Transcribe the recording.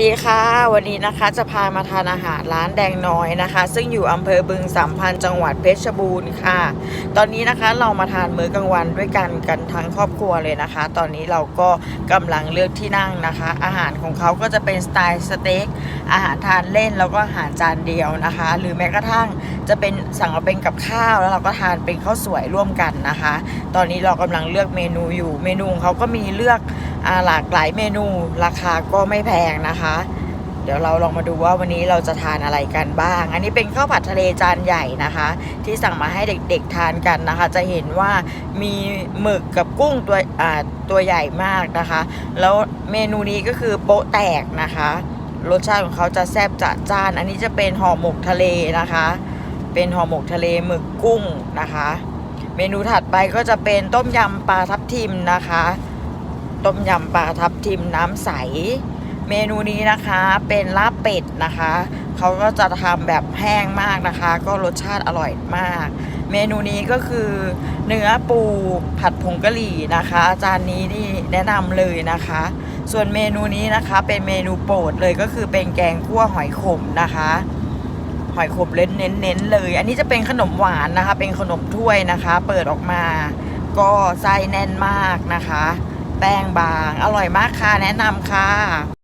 ดีค่ะ วันนี้นะคะจะพามาทานอาหารร้านแดงน้อยนะคะ ซึ่งอยู่อำเภอบึงสัมพันจังหวัดเพชรบูรณ์ค่ะ ตอนนี้นะคะเรามาทานมื้อกลางวันด้วยกันกันทั้งครอบครัวเลยนะคะ ตอนนี้เราก็กำลังเลือกที่นั่งนะคะ อาหารของเขาก็จะเป็นสไตล์สเต็กอาหารทานเล่นแล้วก็อาหารจานเดียวนะคะ หรือแม้กระทั่งจะเป็นสั่งมาเป็นกับข้าวแล้วเราก็ทานเป็นข้าวสวยร่วมกันนะคะ ตอนนี้เรากำลังเลือกเมนูอยู่เมนูของเขาก็มีเลือก หลากหลายเมนูราคาก็ไม่แพงนะคะ เดี๋ยวเราลองมาดูว่าวันนี้เราจะทานอะไรกันบ้าง อันนี้เป็นข้าวผัดทะเลจานใหญ่นะคะ ที่สั่งมาให้เด็กๆทานกันนะคะ จะเห็นว่ามีหมึกกับกุ้งตัวอ่าตัวใหญ่มากนะคะ แล้วเมนูนี้ก็คือโป๊ะแตกนะคะรสชาติของเขาจะแซ่บจัดจ้าน อันนี้จะเป็นห่อหมกทะเลนะคะ เป็นห่อหมกทะเลหมึกกุ้งนะคะ เมนูถัดไปก็จะเป็นต้มยำปลาทับทิมนะคะ ต้มยำปลาทับทิมน้ำใส เมนูนี้นะคะเป็นลาบเป็ดนะคะ เขาก็จะทำแบบแห้งมากนะคะ ก็รสชาติอร่อยมาก เมนูนี้ก็คือเนื้อปูผัดผงกะหรี่นะคะ จานนี้นี่แนะนำเลยนะคะ ส่วนเมนูนี้นะคะเป็นเมนูโปรดเลยก็คือเป็นแกงคั่วหอยขมนะคะหอยขมเน้นเน้นๆเลย อันนี้จะเป็นขนมหวานนะคะ เป็นขนมถ้วยนะคะ เปิดออกมา ก็ไส้แน่นมากนะคะ แป้งบาง อร่อยมากค่ะ แนะนำค่ะ